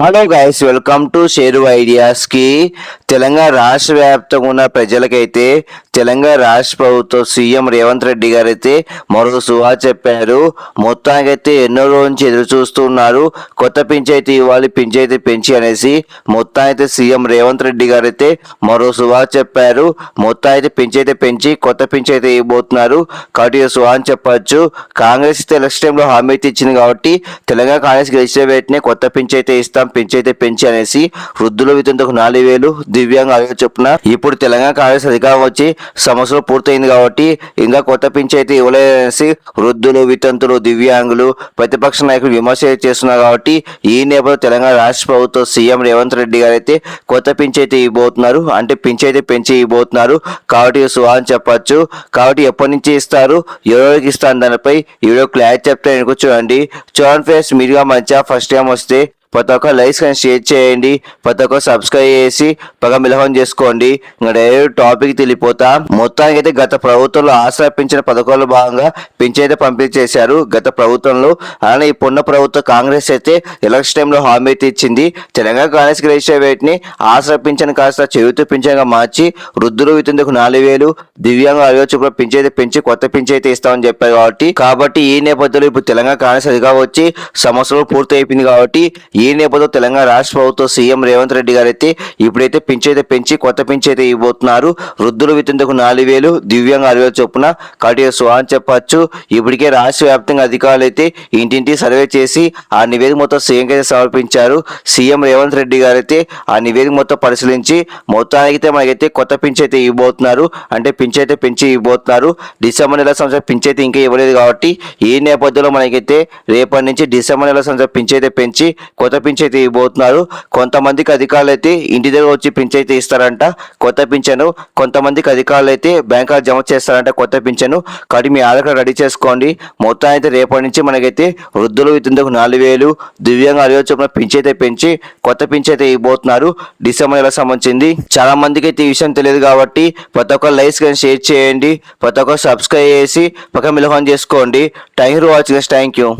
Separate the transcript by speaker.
Speaker 1: Hello guys welcome to share ఐడియాస్కి Telangana రాష్ట్ర వ్యాప్తంగా ఉన్న ప్రజలకైతే తెలంగాణ రాష్ట్ర ప్రభుత్వం సీఎం రేవంత్ రెడ్డి గారు అయితే మరో సుహా చెప్పారు. మొత్తానికైతే ఎన్నో రోజు నుంచి ఎదురు చూస్తున్నారు కొత్త పింఛైతే ఇవ్వాలి పింఛైతే పెంచి అనేసి మొత్తానికైతే సీఎం రేవంత్ రెడ్డి గారు అయితే మరో సుహా చెప్పారు. మొత్తం అయితే పింఛైతే పెంచి కొత్త పింఛైతే ఇవ్వబోతున్నారు. కాబట్టి సుహా అని చెప్పచ్చు. కాంగ్రెస్ అయితే ఎలక్షన్ టైంలో హామీ అయితే ఇచ్చింది కాబట్టి తెలంగాణ కాంగ్రెస్ గెలిచిన వెంటనే కొత్త పింఛ్ అయితే ఇస్తాం. పెంచైతే పెంచి అనేసి వృద్ధుల వితంతకు నాలుగు వేలు దివ్యాంగ ఐదు చొప్పున ఇప్పుడు తెలంగాణ కాంగ్రెస్ అధికారం వచ్చి సమస్యలు పూర్తయింది కాబట్టి ఇంకా కొత్త పింఛ్ అయితే ఇవ్వలేదనేసి వృద్ధులు వితంతులు దివ్యాంగులు ప్రతిపక్ష నాయకులు విమర్శ చేస్తున్నారు కాబట్టి ఈ నేపథ్యంలో తెలంగాణ రాష్ట్ర ప్రభుత్వం సీఎం రేవంత్ రెడ్డి గారు అయితే కొత్త పింఛ్ అయితే ఇవ్వబోతున్నారు. అంటే పింఛ్ అయితే పెంచి ఇవ్వబోతున్నారు. కాబట్టి సుహాన్ చెప్పచ్చు. కాబట్టి ఎప్పటి నుంచి ఇస్తారు? ఎవరికి ఇస్తారు? దానిపై ఈ వీడియో క్లారిటీ చెప్తే చూడండి చూడండి ఫ్రెండ్స్ మీరుగా మంచిగా ఫస్ట్ టైం వస్తే ప్రతి ఒక్క లైక్స్ కానీ షేర్ చేయండి ప్రతి ఒక్క సబ్స్క్రైబ్ చేసి పక్క మిలహం చేసుకోండి. ఇంకా డైరెక్ట్ టాపిక్ తెలిపోతా మొత్తానికి అయితే గత ప్రభుత్వంలో ఆసరా పెంచిన పథకాల్లో భాగంగా పెంచైతే పంపిణీ చేశారు గత ప్రభుత్వంలో. అలానే ఇప్పుడున్న ప్రభుత్వం కాంగ్రెస్ అయితే ఎలక్షన్ టైంలో హామీ అయితే ఇచ్చింది. తెలంగాణ కాంగ్రెస్ రిజిస్టర్ వేటిని ఆసరా కాస్త చెవితో పింఛన్గా మార్చి వృద్ధులు వితందుకు నాలుగు వేలు దివ్యాంగ అరవై చొప్పున పింఛైతే పెంచి కొత్త పింఛైతే ఇస్తామని చెప్పారు కాబట్టి. కాబట్టి ఈ నేపథ్యంలో ఇప్పుడు తెలంగాణ కాంగ్రెస్ అధిగా వచ్చి సంవత్సరం పూర్తి అయిపోయింది కాబట్టి ఈ నేపథ్యంలో తెలంగాణ రాష్ట్ర ప్రభుత్వం సీఎం రేవంత్ రెడ్డి గారైతే ఇప్పుడైతే పింఛైతే పెంచి కొత్త పింఛైతే ఇవ్వబోతున్నారు. వృద్ధులు వితందుకు నాలుగు వేలు దివ్యాంగ ఆరు వేలు చొప్పున కాబట్టి సుహా అని ఇప్పటికే రాష్ట్ర వ్యాప్తంగా అధికారులు అయితే ఇంటింటి సర్వే చేసి ఆ నివేదిక మొత్తం సీఎంకి అయితే సమర్పించారు. సీఎం రేవంత్ రెడ్డి గారైతే ఆ నివేదిక మొత్తం పరిశీలించి మొత్తానికి అయితే మనకైతే కొత్త పింఛ్ ఇవ్వబోతున్నారు. అంటే పింఛ్ పెంచి ఇవ్వబోతున్నారు. డిసెంబర్ నెల సంవత్సరం పింఛైతే ఇంకా ఇవ్వలేదు కాబట్టి ఈ నేపథ్యంలో మనకైతే రేపటి నుంచి డిసెంబర్ నెల సంవత్సరం పింఛ్ పెంచి కొత్త కొత్త అయితే ఇవ్వబోతున్నారు. కొంతమందికి అధికారులు అయితే ఇంటి దగ్గర వచ్చి పింఛ్ అయితే ఇస్తారంట. కొత్త పింఛను కొంతమందికి అధికారులు అయితే బ్యాంకులు జమ చేస్తారంట కొత్త పింఛను. కాబట్టి మీ ఆధార్ కార్డు రెడీ చేసుకోండి. మొత్తం అయితే రేపటి నుంచి మనకైతే వృద్ధులు ఇందుకు నాలుగు వేలు దివ్యంగా అరవై చొప్పున పింఛైతే పెంచి కొత్త పింఛైతే అయితే ఇవ్వబోతున్నారు. డిసెంబర్ నెల సంబంధించింది. చాలా మందికి అయితే ఈ విషయం తెలియదు కాబట్టి ప్రతి ఒక్క లైక్స్ కానీ షేర్ చేయండి. ప్రతి ఒక్క సబ్స్క్రైబ్ చేసి పక్కన మిలహం చేసుకోండి. Thank you watching. Thank you.